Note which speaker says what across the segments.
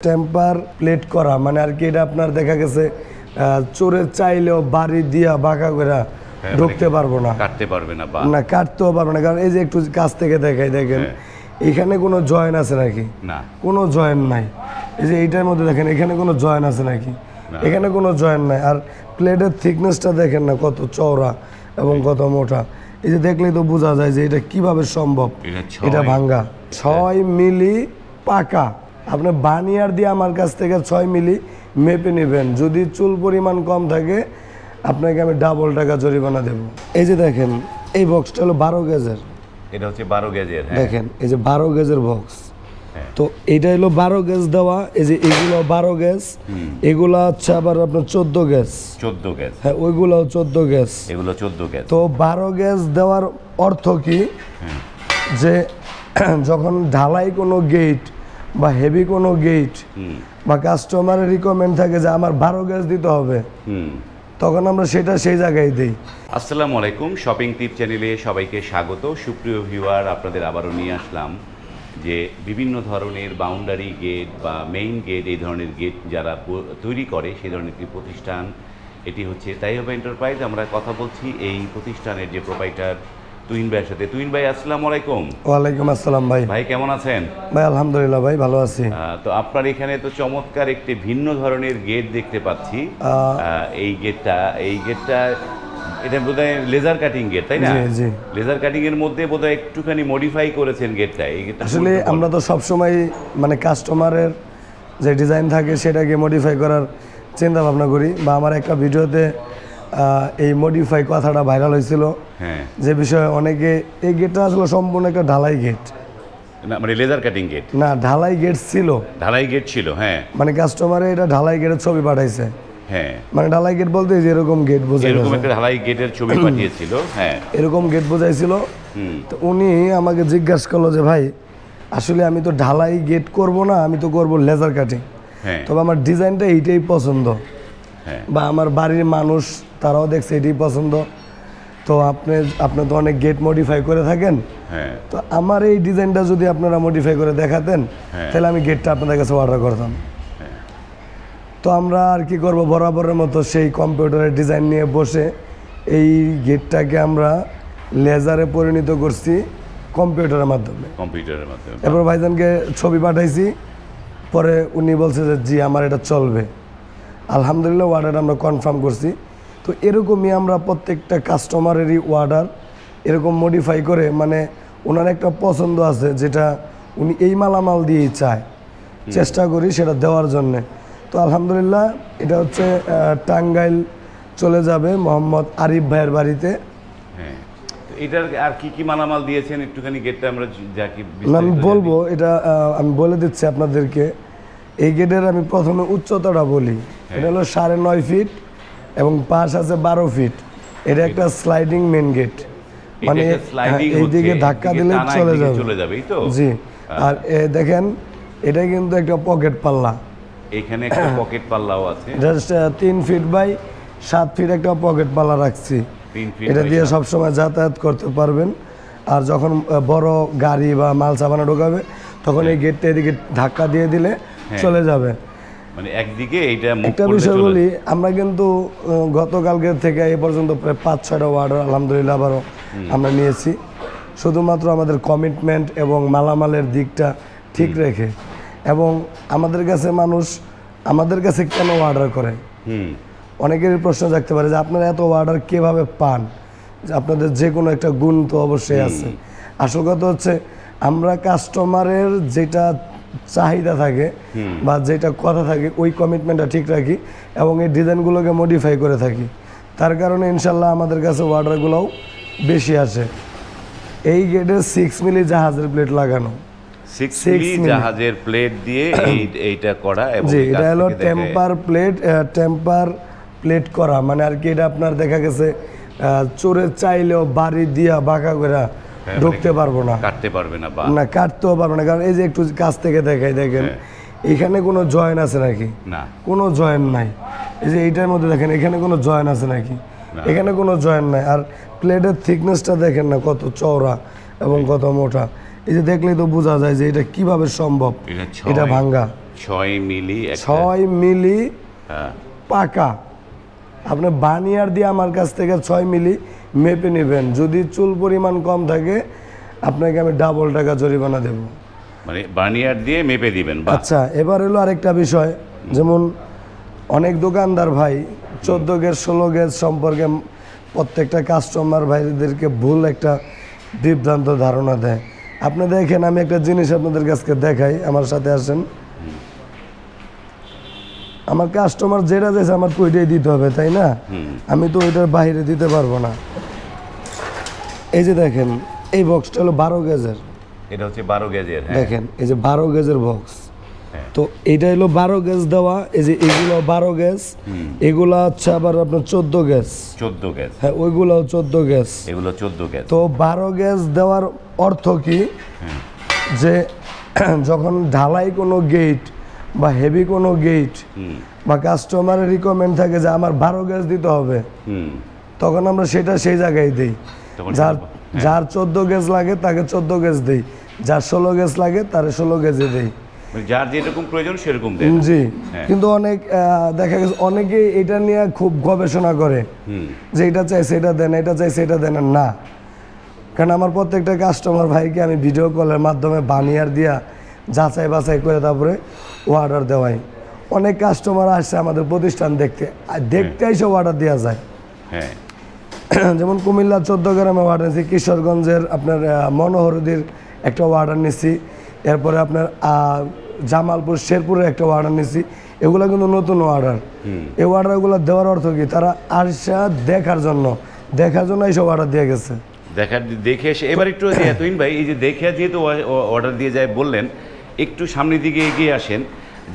Speaker 1: Temper plate করা মানে আর কি এটা আপনার দেখা গেছে আহ, চোরে চাইলেও বাড়ি দিয়া বাঁকা করে
Speaker 2: হ্যাঁ,
Speaker 1: ঢুকতে পারব না।
Speaker 2: কাটতে পারবে না
Speaker 1: না কাটতেও পারব না কারণ এই যে একটু কাছ থেকে দেখাই দেখেন এখানে কোনো জয়েন আছে নাকি?
Speaker 2: না।
Speaker 1: কোনো জয়েন নাই। এই যে এইটার মধ্যে দেখেন এখানে কোনো জয়েন আছে নাকি? এখানে কোনো জয়েন নাই। আর প্লেটের থিকনেসটা দেখেন না কত চওড়া এবং কত মোটা। এই যে দেখলেই তো বোঝা যায় যে এটা কীভাবে সম্ভব।
Speaker 2: এটা
Speaker 1: ভাঙ্গা। ছয় মিলি পাকা। আপনি বানিয়ার দিয়ে আমার কাছ থেকে ছয় মিলি মেপে নেবেন। যদি চুল পরিমাণ কম থাকে আপনাকে আমি ডাবল টাকা জরিমানা দেব। এই যে দেখেন এই বক্সটা হলো বারো গেজের।
Speaker 2: এটা হচ্ছে বারো গেজের হ্যাঁ।
Speaker 1: দেখেন এই যে বারো গেজের বক্স
Speaker 2: হ্যাঁ।
Speaker 1: তো এটা হলো বারো গ্যাস দেওয়া এই যে এগুলো বারো গ্যাস এগুলো হচ্ছে আবার আপনার চোদ্দ গ্যাস
Speaker 2: চোদ্দ গ্যাস
Speaker 1: হ্যাঁ ওইগুলো চোদ্দ গ্যাস
Speaker 2: এগুলো চোদ্দ গেজ।
Speaker 1: তো বারো গ্যাস দেওয়ার অর্থ কি? যে যখন ঢালাই কোনো গেট বা হেভি কোনো গেট বা কাস্টমারের রিকমেন্ড থাকে যে আমার বারো গ্যাস দিতে হবে
Speaker 2: হুম।
Speaker 1: তখন আমরা সেটা সেই জায়গায় দিই।
Speaker 2: আসসালামু আলাইকুম শপিং টিপ চ্যানেলে সবাইকে স্বাগত। সুপ্রিয় ভিউয়ার আপনাদের আবারও নিয়ে আসলাম যে বিভিন্ন ধরনের বাউন্ডারি গেট বা মেইন গেট এই ধরনের গেট যারা তৈরি করে সেই ধরনের একটি প্রতিষ্ঠান। এটি হচ্ছে তাইব এন্টারপ্রাইজ আমরা কথা বলছি এই প্রতিষ্ঠানের যে প্রোপাইটার তুইন ভাইয়ের সাথে। তুইন ভাই আসসালামু আলাইকুম।
Speaker 1: ওয়ালাইকুম আসসালাম ভাই।
Speaker 2: ভাই কেমন আছেন?
Speaker 1: ভাই আলহামদুলিল্লাহ ভাই ভালো আছি।
Speaker 2: তো আপনার এখানে তো চমৎকার একটি ভিন্ন ধরনের গেট দেখতে পাচ্ছি। এই গেটটা এই গেটটা এটা বোধহয় লেজার কাটিং গেট তাই না। লেজার কাটিং এর মধ্যে বোধহয় একটুখানি মডিফাই করেছেন গেটটা এই
Speaker 1: আসলে আমরা তো সবসময় মানে কাস্টমারের যে ডিজাইন থাকে সেটাকে মডিফাই করার চিন্তা ভাবনা করি। বা আমার একটা ভিডিওতে এই মডিফাই কথাটা ভাইরাল হয়েছিল।
Speaker 2: হ্যাঁ।
Speaker 1: যে বিষয়ে অনেকে এই গেটটা আসলে সম্পূর্ণ একটা ঢালাই গেট
Speaker 2: না মানে লেজার কাটিং গেট
Speaker 1: না ঢালাই গেট ছিল।
Speaker 2: ঢালাই গেট ছিল হ্যাঁ।
Speaker 1: মানে কাস্টমারে এটা ঢালাই গেটের ছবি পাঠাইছে।
Speaker 2: হ্যাঁ।
Speaker 1: মানে ঢালাই গেট বলতে যে এরকম গেট বোঝাই
Speaker 2: এরকম একটা ঢালাই গেটের ছবি পাঠিয়েছিল হ্যাঁ।
Speaker 1: এরকম গেট বোঝাইছিল।
Speaker 2: হুম।
Speaker 1: তো উনি আমাকে জিজ্ঞাসা করল যে ভাই আসলে আমি তো ঢালাই গেট করব না আমি তো করব লেজার কাটিং
Speaker 2: হ্যাঁ।
Speaker 1: তবে আমার ডিজাইনটা এইটাই পছন্দ। বা আমার বাড়ির মানুষ তারাও দেখছে এটাই পছন্দ। তো আপনি আপনি তো অনেক গেট মডিফাই করে থাকেন।
Speaker 2: হ্যাঁ।
Speaker 1: তো আমার এই ডিজাইনটা যদি আপনারা মডিফাই করে দেখাতেন
Speaker 2: হ্যাঁ।
Speaker 1: তাহলে আমি গেটটা আপনাদের কাছে অর্ডার করতাম। তো আমরা আর কি করব বরাবরের মতো সেই কম্পিউটারের ডিজাইন নিয়ে বসে এই গেটটাকে আমরা লেজারে পরিণত করছি কম্পিউটারের মাধ্যমে।
Speaker 2: কম্পিউটারের মাধ্যমে।
Speaker 1: এরপর ভাইজানকে ছবি পাঠাইছি পরে উনি বলছে যে জি আমার এটা চলবে। আলহামদুলিল্লাহ অর্ডার আমরা কনফার্ম করছি। তো এরকমই আমরা প্রত্যেকটা কাস্টমারেরই অর্ডার এরকম মডিফাই করে মানে ওনার একটা পছন্দ আছে যেটা উনি এই মালামাল দিয়েই চায়। চেষ্টা করি সেটা দেওয়ার জন্যে। তো আলহামদুলিল্লাহ এটা হচ্ছে টাঙ্গাইল চলে যাবে মোহাম্মদ আরিফ ভাইয়ের বাড়িতে।
Speaker 2: হ্যাঁ। এটার আর কি কি মালামাল দিয়েছেন? একটুখানি গেটটা আমরা যা কি
Speaker 1: আমি বলব এটা আমি বলে দিচ্ছি আপনাদেরকে। এই গেটের আমি প্রথমে উচ্চতাটা বলি। এটা হলো সাড়ে নয় ফিট এবং পাশ আছে বারো ফিট এটা একটা স্লাইডিং মেন গেট মানে হ্যাঁ, এইদিকে ধাক্কা দিলে চলে যাবে।
Speaker 2: চলে যাবে, তো?
Speaker 1: জি। আর এ দেখেন এটা কিন্তু একটা পকেট পাল্লা।
Speaker 2: এখানে একটা পকেট পাল্লাও আছে।
Speaker 1: জাস্ট তিন ফিট বাই সাত ফিট একটা পকেট পাল্লা রাখছি। এটা দিয়ে সবসময় যাতায়াত করতে পারবেন। আর যখন বড় গাড়ি বা মাল সাবানা ঢোকাবে তখন এই গেটটা এদিকে ধাক্কা দিয়ে দিলে চলে যাবে।
Speaker 2: মানে একদিকে এইটা
Speaker 1: একটা বিষয় বলি আমরা কিন্তু আহ, গতকালকের থেকে এ পর্যন্ত প্রায় পাঁচ ছয়টা অর্ডার আলহামদুলিল্লাহ আবারও আমরা নিয়েছি। শুধুমাত্র আমাদের কমিটমেন্ট এবং মালামালের দিকটা ঠিক রেখে এবং আমাদের কাছে মানুষ আমাদের কাছে কেন অর্ডার করে? অনেকেরই প্রশ্ন থাকতে পারে যে আপনারা এত অর্ডার কীভাবে পান? যে আপনাদের যে কোনো একটা গুণ তো অবশ্যই আছে। আসল কথা হচ্ছে আমরা কাস্টমারের যেটা চাহিদা থাকে বা যেটা কথা থাকে ওই কমিটমেন্টটা ঠিক রাখি এবং এই ডিজাইনগুলোকে মডিফাই করে থাকি। তার কারণে ইনশাল্লাহ আমাদের কাছে অর্ডারগুলোও বেশি আসে এই গেটে সিক্স মিলি জাহাজের প্লেট লাগানো।
Speaker 2: Six milli
Speaker 1: milli.
Speaker 2: জাহাজের প্লেট দিয়ে এই এইটা করা এবং
Speaker 1: জি এটা হলো টেম্পার প্লেট টেম্পার প্লেট করা। মানে আর কি এটা আপনার দেখা গেছে চোরে চাইলেও বাড়ি দিয়া বাঁকা করে ঢুকতে পারব না।
Speaker 2: কাটতে পারবে না
Speaker 1: না কাটতেও পারব না কারণ এই যে একটু কাছ থেকে দেখাই দেখেন এখানে কোনো জয়েন আছে নাকি?
Speaker 2: না।
Speaker 1: কোনো জয়েন নাই। এই যে এইটার মধ্যে দেখেন এখানে কোনো জয়েন আছে নাকি? এখানে কোনো জয়েন নাই। আর প্লেটের থিকনেসটা দেখেন না কত চওড়া এবং কত মোটা। এই যে দেখলেই তো বোঝা যায় যে এটা কীভাবে সম্ভব।
Speaker 2: এটা
Speaker 1: ভাঙ্গা।
Speaker 2: ছয় মিলি
Speaker 1: ছয় মিলি
Speaker 2: হ্যাঁ,
Speaker 1: পাকা। আপনি বানিয়ার দিয়ে আমার কাছ থেকে ছয় মিলি মেপে নেবেন। যদি চুল পরিমাণ কম থাকে আপনাকে আমি ডাবল টাকা জরিমানা দেব।
Speaker 2: মানে বার্নিয়ার দিয়ে মেপে দিবেন
Speaker 1: আচ্ছা এবার হলো আরেকটা বিষয়। যেমন অনেক দোকানদার ভাই চোদ্দ গেজ ষোলো গেজ সম্পর্কে প্রত্যেকটা কাস্টমার ভাইদেরকে ভুল একটা বিভ্রান্ত ধারণা দেয়। আপনি দেখেন আমি একটা জিনিস আপনাদের কাছকে দেখাই আমার সাথে আসেন। আমার কাস্টমার যেটা চাইছে আমার তো ওইটাই দিতে হবে তাই না? আমি তো ওইটার বাইরে দিতে পারব না। এই যে দেখেন এই বক্সটা হলো বারো গেজের।
Speaker 2: এটা হচ্ছে বারো গেজের হ্যাঁ।
Speaker 1: দেখেন এই যে বারো গেজের বক্স
Speaker 2: হ্যাঁ।
Speaker 1: তো এটা হলো বারো গেজ দেওয়া এই যে এগুলো বারো গেজ এগুলো হচ্ছে আবার আপনার চোদ্দ গেজ।
Speaker 2: চোদ্দ গেজ।
Speaker 1: হ্যাঁ ওইগুলো চোদ্দ গেজ।
Speaker 2: এগুলো চোদ্দ গেজ।
Speaker 1: তো বারো গেজ দেওয়ার অর্থ কি? যে যখন ঢালাই কোনো গেট বা হেভি কোনো গেট বা কাস্টমারের রিকমেন্ড থাকে যে আমার বারো গেজ দিতে হবে
Speaker 2: হুম।
Speaker 1: তখন আমরা সেটা সেই জায়গায় দিই। যার
Speaker 2: হ্যাঁ।
Speaker 1: যার চোদ্দ গেজ লাগে তাকে চোদ্দ গেজ দিই। যার ষোলো গেজ লাগে তার ষোলো গেজে দিই।
Speaker 2: মানে যার যেরকম প্রয়োজন সেরকম দেন
Speaker 1: জি।
Speaker 2: হ্যাঁ।
Speaker 1: কিন্তু অনেক দেখা গেছে অনেকেই এটা নিয়ে খুব গবেষণা করে। যে এটা চাই সেটা দেন এটা চাই সেটা দেন না কারণ আমার প্রত্যেকটা কাস্টমার ভাইকে আমি ভিডিও কলের মাধ্যমে বানিয়ার দিয়া যাচাই বাছাই করে তারপরে অর্ডার দেওয়াই। অনেক কাস্টমার আসছে আমাদের প্রতিষ্ঠান দেখতে। আর দেখতে এসে অর্ডার দেওয়া যায়।
Speaker 2: হ্যাঁ।
Speaker 1: যেমন কুমিল্লা চোদ্দ গ্রামে অর্ডার নিচ্ছি কিশোরগঞ্জের আপনার মনোহরদির একটা অর্ডার নিচ্ছি এরপরে আপনার জামালপুর শেরপুরের একটা অর্ডার নিচ্ছি এগুলো কিন্তু নতুন অর্ডার এই অর্ডারগুলো দেওয়ার অর্থ কি? তারা আসা দেখার জন্য দেখার জন্য এইসব অর্ডার দিয়ে গেছে।
Speaker 2: দেখার দেখে এসে এবার একটু যে তুহিন ভাই এই যে দেখে যেহেতু অর্ডার দিয়ে যায় বললেন একটু সামনের দিকে এগিয়ে আসেন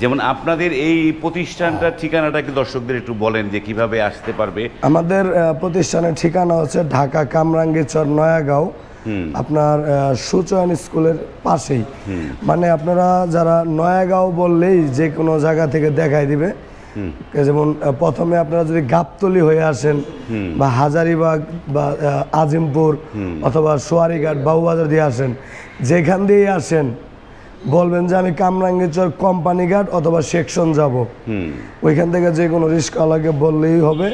Speaker 2: যেমন আপনাদের এই প্রতিষ্ঠানটার ঠিকানাটা একটু দর্শকদের একটু বলেন যে কীভাবে আসতে পারবে।
Speaker 1: আমাদের প্রতিষ্ঠানের ঠিকানা হচ্ছে ঢাকা কামরাঙ্গীরচর নয়াগাঁও আপনার সুচয়ন স্কুলের পাশেই। মানে আপনারা যারা নয়াগাঁও বললেই যে কোনো জায়গা থেকে দেখাই দিবে। যেমন প্রথমে আপনারা যদি গাবতলি হয়ে আসেন বা হাজারিবাগ বা আজিমপুর অথবা সোয়ারিঘাট বাবুবাজার দিয়ে আসেন যেখান দিয়েই আসেন বলবেন যে আমি কামরাঙ্গীরচর কোম্পানি ঘাট অথবা সেকশন যাব। ওইখান থেকে যে কোনো রিস্কওয়ালাকে বললেই হবে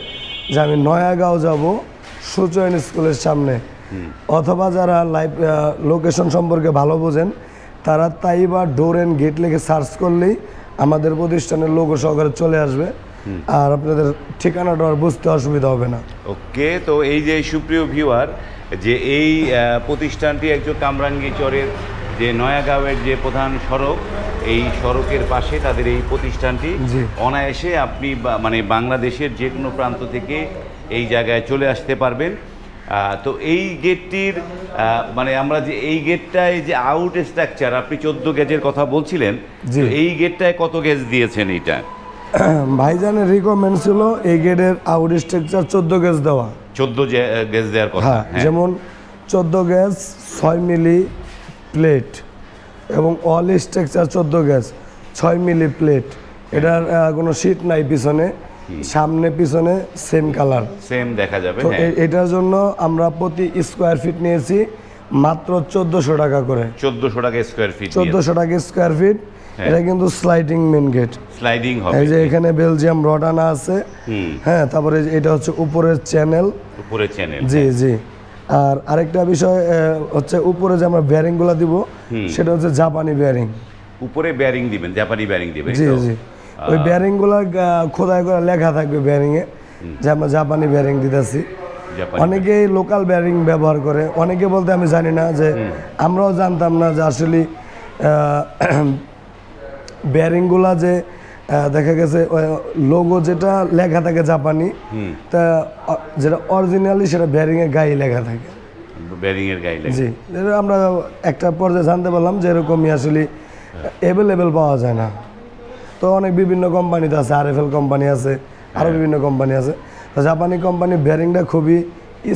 Speaker 1: যে আমি নয়াগাঁও যাব সুচয়ন স্কুলের সামনে। অথবা যারা লাইভ লোকেশন সম্পর্কে ভালো বোঝেন তারা তাই বা ডোর অ্যান্ড গেট লিখে সার্চ করলেই আমাদের প্রতিষ্ঠানের লোগো সহকারে চলে আসবে। আর আপনাদের ঠিকানাটা আর বুঝতে অসুবিধা হবে না।
Speaker 2: ওকে তো এই যে সুপ্রিয় ভিউয়ার যে এই প্রতিষ্ঠানটি একজন কামরাঙ্গী চরের যে নয়াগাঁওয়ের যে প্রধান সড়ক এই সড়কের পাশে তাদের এই প্রতিষ্ঠানটি। অনায়াসে আপনি মানে বাংলাদেশের যে কোনো প্রান্ত থেকে এই জায়গায় চলে আসতে পারবেন তো এই গেটটির মানে আমরা যে এই গেটটায় যে আউট স্ট্রাকচার আপনি চোদ্দ গেজের কথা বলছিলেন। তো এই গেটটায় কত গেজ দিয়েছেন এইটা
Speaker 1: ভাইজানের রিকমেন্ড ছিল এই গেটের আউট স্ট্রাকচার চোদ্দ গেজ দেওয়া
Speaker 2: চোদ্দ গেজ দেওয়ার কথা
Speaker 1: হ্যাঁ
Speaker 2: হ্যাঁ।
Speaker 1: যেমন চোদ্দ গ্যাস ছয় মিলি প্লেট এবং অল স্ট্রাকচার চোদ্দ গ্যাস ছয় মিলি প্লেট এটার কোনো শীট নাই পিছনে সামনে পিছনে সেম কালার
Speaker 2: সেম দেখা যাবে
Speaker 1: তো
Speaker 2: হ্যাঁ।
Speaker 1: এটার জন্য আমরা প্রতি স্কোয়ার ফিট নিয়েছি মাত্র চোদ্দোশো টাকা করে।
Speaker 2: চোদ্দশো টাকা স্কোয়ার ফিট
Speaker 1: চোদ্দশো টাকা স্কোয়ার ফিট এটা কিন্তু স্লাইডিং মেন গেট
Speaker 2: স্লাইডিং হবে।
Speaker 1: এই যে এখানে বেলজিয়াম রডানা আছে। হ্যাঁ তারপরে এটা হচ্ছে উপরের চ্যানেল
Speaker 2: উপরে চ্যানেল
Speaker 1: জি জি। আর আরেকটা বিষয় হচ্ছে উপরে যে আমরা বেয়ারিংগুলো দিব সেটা হচ্ছে জাপানি বেয়ারিং
Speaker 2: উপরে ব্যারিং দিবেন জাপানি ব্যারিং দিবেন
Speaker 1: জি জি। ওই বেয়ারিংগুলো খোদাই করে লেখা থাকবে বেয়ারিংয়ে যে আমরা জাপানি বেয়ারিং দিতেছি। অনেকেই লোকাল বেয়ারিং ব্যবহার করে। অনেকে বলতে আমি জানি না যে আমরাও জানতাম না যে আসলে বেয়ারিংগুলা যে দেখা গেছে লোগো যেটা লেখা থাকে জাপানি তা যেটা অরিজিনালি সেটা বেয়ারিংয়ে গায়ে লেখা থাকে।
Speaker 2: ব্যারিং এর গাইলে
Speaker 1: জি আমরা একটা পর্যায়ে জানতে পারলাম যে এরকমই আসলে অ্যাভেলেবেল পাওয়া যায় না। তো অনেক বিভিন্ন কোম্পানিতে আছে আর এফ এল কোম্পানি আছে আরও বিভিন্ন কোম্পানি আছে। তো জাপানি কোম্পানি বেয়ারিংটা খুবই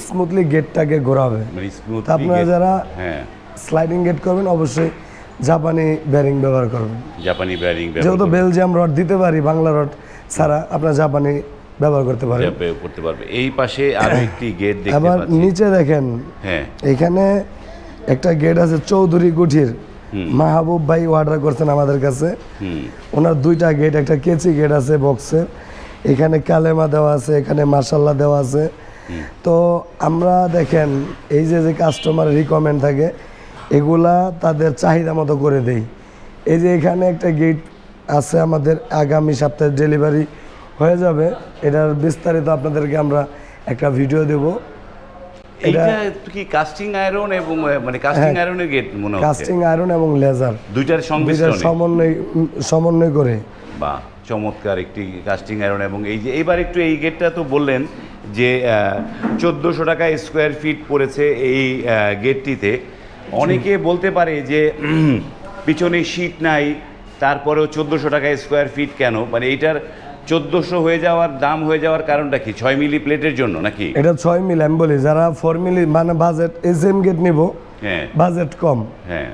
Speaker 1: স্মুথলি গেটটাকে ঘোরাবে।
Speaker 2: মানে
Speaker 1: আপনারা যারা
Speaker 2: হ্যাঁ।
Speaker 1: স্লাইডিং গেট করবেন অবশ্যই জাপানি ব্যারিং ব্যবহার করবেন।
Speaker 2: জাপানি ব্যারিং
Speaker 1: যেহেতু বেলজিয়াম রড দিতে পারি বাংলা রড ছাড়া আপনারা জাপানি ব্যবহার করতে পারেন।
Speaker 2: করতে পারবে। এই পাশে আরও একটি গেট দেখতে
Speaker 1: আবার নিচে দেখেন
Speaker 2: হ্যাঁ।
Speaker 1: এখানে একটা গেট আছে চৌধুরী গুঠির মাহবুব ভাই অর্ডার করছেন আমাদের কাছে।
Speaker 2: হুম।
Speaker 1: ওনার দুইটা গেট একটা কেচি গেট আছে বক্সের এখানে কালেমা দেওয়া আছে এখানে মার্শাল্লাহ দেওয়া আছে। তো আমরা দেখেন এই যে যে কাস্টমার রিকমেন্ড থাকে এগুলা তাদের চাহিদা মতো করে দেই। এই যে এখানে একটা গেট আছে আমাদের আগামী সপ্তাহে ডেলিভারি হয়ে যাবে। এটার বিস্তারিত আপনাদেরকে আমরা একটা ভিডিও দেব।
Speaker 2: এইটা কি কাস্টিং আয়রন এবং মানে কাস্টিং আয়রনের গেট মনে
Speaker 1: কাস্টিং আয়রন এবং লেজার
Speaker 2: দুইটার
Speaker 1: সমন্বয় সমন্বয় করে।
Speaker 2: বা চমৎকার একটি কাস্টিং আয়রন এবং এই যে এইবার একটু এই গেটটা তো বললেন যে চোদ্দোশো টাকা স্কোয়ার ফিট পড়েছে এই গেটটিতে অনেকে বলতে পারে যে পিছনে শীত নাই তারপরেও চোদ্দোশো টাকা স্কোয়ার ফিট কেন? মানে এইটার চোদ্দোশো হয়ে যাওয়ার দাম হয়ে যাওয়ার কারণটা কি? ছয় মিলি প্লেটের জন্য নাকি?
Speaker 1: এটা ছয় মিলি আমি বলি যারা ফোর মিলি মানে বাজেট এস এম গেট নিব
Speaker 2: হ্যাঁ।
Speaker 1: বাজেট কম।
Speaker 2: হ্যাঁ।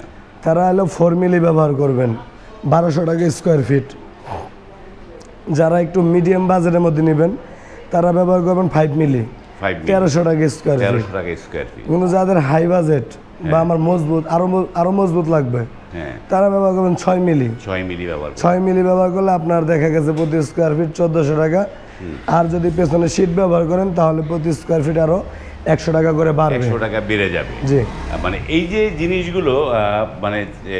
Speaker 1: তারা হলো ফোর মিলি ব্যবহার করবেন বারোশো টাকা স্কোয়ার ফিট যারা একটু মিডিয়াম বাজেটের মধ্যে নেবেন তারা ব্যবহার করবেন ফাইভ মিলি
Speaker 2: ফাইভ
Speaker 1: তেরোশো টাকা স্কোয়ার ফিট
Speaker 2: তেরোশো টাকা স্কোয়ার ফিট
Speaker 1: কিন্তু যাদের হাই বাজেট বা আমার মজবুত আরও আরও মজবুত লাগবে।
Speaker 2: হ্যাঁ।
Speaker 1: তারা ব্যবহার করবেন ছয় মিলি।
Speaker 2: ছয় মিলি ব্যবহার
Speaker 1: ছয় মিলি ব্যবহার করলে আপনার দেখা গেছে প্রতি স্কোয়ার ফিট চোদ্দোশো টাকা। আর যদি পেছনে শীট ব্যবহার করেন তাহলে প্রতি স্কোয়ার ফিট আরও একশো টাকা করে বাড়বে।
Speaker 2: একশো টাকা বেড়ে যাবে।
Speaker 1: জি।
Speaker 2: মানে এই যে জিনিসগুলো মানে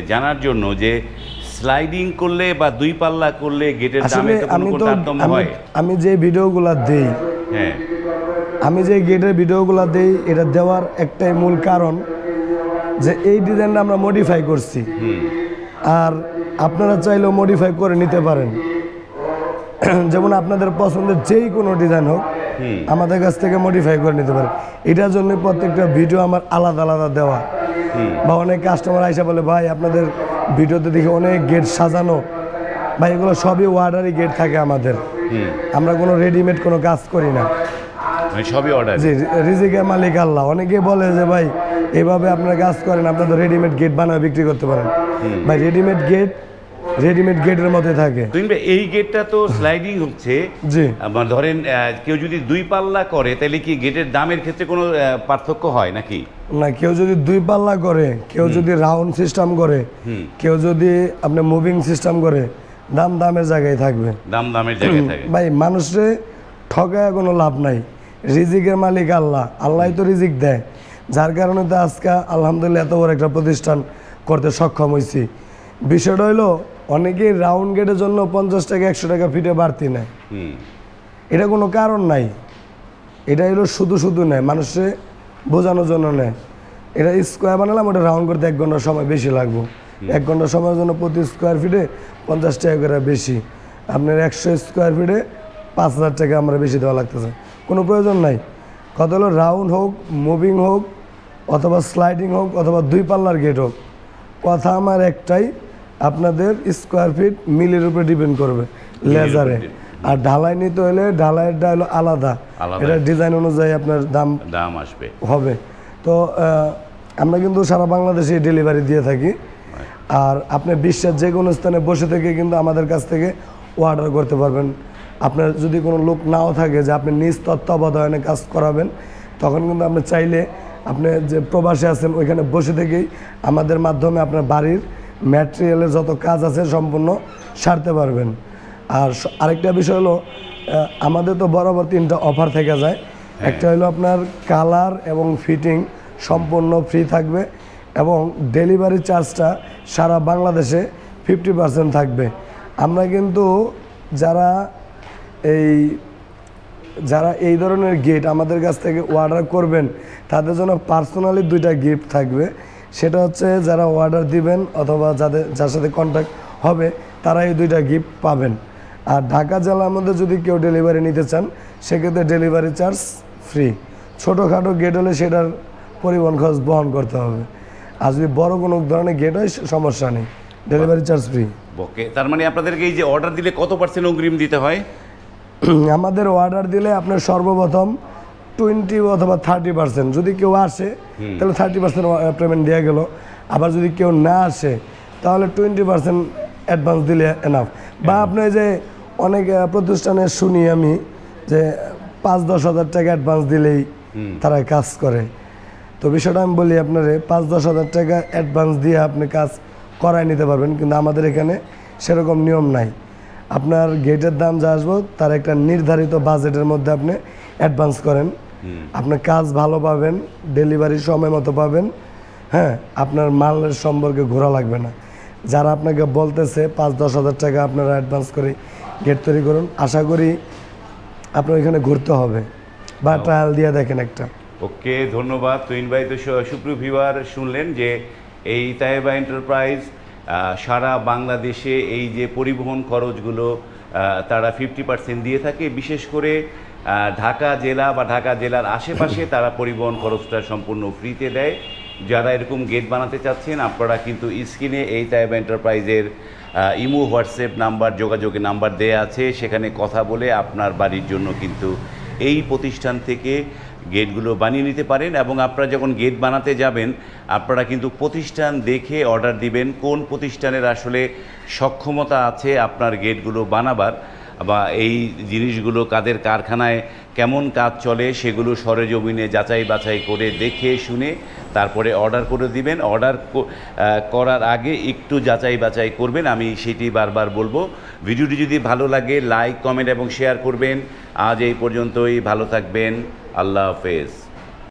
Speaker 2: জানার জন্য যে স্লাইডিং করলে বা দুই পাল্লা করলে গেটের দামে
Speaker 1: আমি তো
Speaker 2: হয়?
Speaker 1: আমি যে ভিডিওগুলো দেই
Speaker 2: হ্যাঁ।
Speaker 1: আমি যে গেটের ভিডিওগুলো দেই এটা দেওয়ার একটাই মূল কারণ যে এই ডিজাইনটা আমরা মডিফাই করছি। আর আপনারা চাইলেও মডিফাই করে নিতে পারেন। যেমন আপনাদের পছন্দের যেই কোনো ডিজাইন হোক আমাদের কাছ থেকে মডিফাই করে নিতে পারেন। এটার জন্য প্রত্যেকটা ভিডিও আমার আলাদা আলাদা দেওয়া। বা অনেক কাস্টমার আইসা বলে ভাই আপনাদের ভিডিওতে দেখে অনেক গেট সাজানো। ভাই এগুলো সবই ওয়ার্ডারই গেট থাকে আমাদের। আমরা কোনো রেডিমেড কোনো কাজ করি না।
Speaker 2: মানে সবই অর্ডার
Speaker 1: জি রিজিকের মালিক আল্লাহ। অনেকে বলে যে ভাই এভাবে আপনারা কাজ করেন আপনাদের রেডিমেড গেট বানায় বিক্রি করতে পারেন। ভাই রেডিমেড গেট রেডিমেড গেটের মধ্যে থাকে।
Speaker 2: এই গেটটা তো স্লাইডিং হচ্ছে।
Speaker 1: জি।
Speaker 2: আবার ধরেন কেউ যদি দুই পাল্লা করে তাহলে কি গেটের দামের ক্ষেত্রে কোনো পার্থক্য হয় নাকি?
Speaker 1: না কেউ যদি দুই পাল্লা করে কেউ যদি রাউন্ড সিস্টেম করে কেউ যদি আপনি মুভিং সিস্টেম করে দাম দামের জায়গায় থাকবে।
Speaker 2: দাম দামের জায়গায় থাকে।
Speaker 1: ভাই মানুষে ঠকায় কোনো লাভ নাই। রিজিকের মালিক আল্লাহ। আল্লাহ তো রিজিক দেয়। যার কারণে তো আজকে আলহামদুলিল্লাহ এত বড় একটা প্রতিষ্ঠান করতে সক্ষম হয়েছি বিষয়টা হইল অনেকেই রাউন্ড গেটের জন্য পঞ্চাশ টাকা একশো টাকা ফিটে বাড়তি নেয়। এটা কোনো কারণ নাই। এটা হলো শুধু শুধু নেয় মানুষে বোঝানোর জন্য নেয়। এটা স্কোয়ার বানালাম ওটা রাউন্ড করতে এক ঘণ্টা সময় বেশি লাগবে। এক ঘণ্টা সময়ের জন্য প্রতি স্কোয়ার ফিটে পঞ্চাশ টাকা করে বেশি। আপনার একশো স্কোয়ার ফিটে পাঁচ হাজার টাকা আমরা বেশি দেওয়া লাগতেছে। কোনো প্রয়োজন নাই। কত হলো রাউন্ড হোক মুভিং হোক অথবা স্লাইডিং হোক অথবা দুই পাল্লার গেট হোক কথা আমার একটাই আপনাদের স্কোয়ার ফিট মিলের উপরে ডিপেন্ড করবে লেজারে। আর ঢালাই নিতে হলে ঢালাইয়েরটা হলো আলাদা।
Speaker 2: আলাদা।
Speaker 1: এটা ডিজাইন অনুযায়ী আপনার দাম
Speaker 2: দাম আসবে।
Speaker 1: হবে। তো আমরা কিন্তু সারা বাংলাদেশে ডেলিভারি দিয়ে থাকি। আর আপনি বিশ্বের যে কোনো স্থানে বসে থেকে কিন্তু আমাদের কাছ থেকে অর্ডার করতে পারবেন। আপনার যদি কোনো লোক নাও থাকে যে আপনি নিজ তত্ত্বাবধানে কাজ করাবেন তখন কিন্তু আপনি চাইলে আপনি যে প্রবাসী আছেন ওইখানে বসে থেকেই আমাদের মাধ্যমে আপনার বাড়ির ম্যাটেরিয়ালের যত কাজ আছে সম্পূর্ণ সারতে পারবেন। আর আরেকটা বিষয় হলো আমাদের তো বরাবর তিনটা অফার থেকে যায়। একটা হলো আপনার কালার এবং ফিটিং সম্পূর্ণ ফ্রি থাকবে এবং ডেলিভারি চার্জটা সারা বাংলাদেশে ফিফটি পার্সেন্ট থাকবে। আমরা কিন্তু যারা এই যারা এই ধরনের গেট আমাদের কাছ থেকে অর্ডার করবেন, তাদের জন্য পার্সোনালি দুইটা গিফট থাকবে। সেটা হচ্ছে যারা অর্ডার দিবেন অথবা যাদের, যার সাথে কন্ট্যাক্ট হবে, তারা এই দুইটা গিফট পাবেন। আর ঢাকা জেলার মধ্যে যদি কেউ ডেলিভারি নিতে চান, সেক্ষেত্রে ডেলিভারি চার্জ ফ্রি ছোটোখাটো গেট হলে সেটার পরিবহন খরচ বহন করতে হবে। আর যদি বড় কোনো ধরনের গেট হয় সমস্যা নেই। ডেলিভারি চার্জ ফ্রি
Speaker 2: ওকে তার মানে আপনাদেরকে এই যে অর্ডার দিলে কত পার্সেন্ট অগ্রিম দিতে হয়?
Speaker 1: আমাদের অর্ডার দিলে আপনার সর্বপ্রথম টোয়েন্টি অথবা থার্টি পার্সেন্ট যদি কেউ আসে তাহলে থার্টি পার্সেন্ট পেমেন্ট দেওয়া গেল। আবার যদি কেউ না আসে তাহলে টোয়েন্টি পার্সেন্ট অ্যাডভান্স দিলে এনাফ বা আপনি যে অনেক প্রতিষ্ঠানে শুনি আমি যে পাঁচ দশ হাজার টাকা অ্যাডভান্স দিলেই তারা কাজ করে। তো বিষয়টা আমি বলি আপনারে পাঁচ দশ হাজার টাকা অ্যাডভান্স দিয়ে আপনি কাজ করায় নিতে পারবেন কিন্তু আমাদের এখানে সেরকম নিয়ম নাই। আপনার গেটের দাম যা আসব তার একটা নির্ধারিত বাজেটের মধ্যে আপনি অ্যাডভান্স করেন। আপনার কাজ ভালো পাবেন ডেলিভারি সময় মতো পাবেন হ্যাঁ আপনার মালের সম্পর্কে ঘোরা লাগবে না। যারা আপনাকে বলতেছে পাঁচ দশ হাজার টাকা আপনারা অ্যাডভান্স করে গেট তৈরি করুন আশা করি আপনার এখানে ঘুরতে হবে। বা ট্রায়াল দিয়ে দেখেন একটা।
Speaker 2: ওকে ধন্যবাদ। তুইন ভাই তো সুপ্রিয় ভিউয়ার শুনলেন যে এই তাইবা এন্টারপ্রাইজ সারা বাংলাদেশে এই যে পরিবহন খরচগুলো তারা ফিফটি পার্সেন্ট দিয়ে থাকে। বিশেষ করে ঢাকা জেলা বা ঢাকা জেলার আশেপাশে তারা পরিবহন খরচটা সম্পূর্ণ ফ্রিতে দেয়। যারা এরকম গেট বানাতে চাচ্ছেন, আপনারা কিন্তু স্ক্রিনে এই তাইবা এন্টারপ্রাইজের ইমো হোয়াটসঅ্যাপ নাম্বার যোগাযোগের নাম্বার দেয়া আছে। সেখানে কথা বলে আপনার বাড়ির জন্য কিন্তু এই প্রতিষ্ঠান থেকে গেটগুলো বানিয়ে নিতে পারেন এবং আপনারা যখন গেট বানাতে যাবেন, আপনারা কিন্তু প্রতিষ্ঠান দেখে অর্ডার দিবেন কোন প্রতিষ্ঠানের আসলে সক্ষমতা আছে আপনার গেটগুলো বানাবার বা এই জিনিসগুলো কাদের কারখানায় কেমন কাজ চলে সেগুলো সরেজমিনে যাচাই বাছাই করে দেখে শুনে তারপরে অর্ডার করে দিবেন। অর্ডার করার আগে একটু যাচাই বাছাই করবেন, আমি সেটি বারবার বলব। ভিডিওটি যদি ভালো লাগে, লাইক, কমেন্ট এবং শেয়ার করবেন। আজ এই পর্যন্তই, ভালো থাকবেন। আল্লাহ হাফেজ।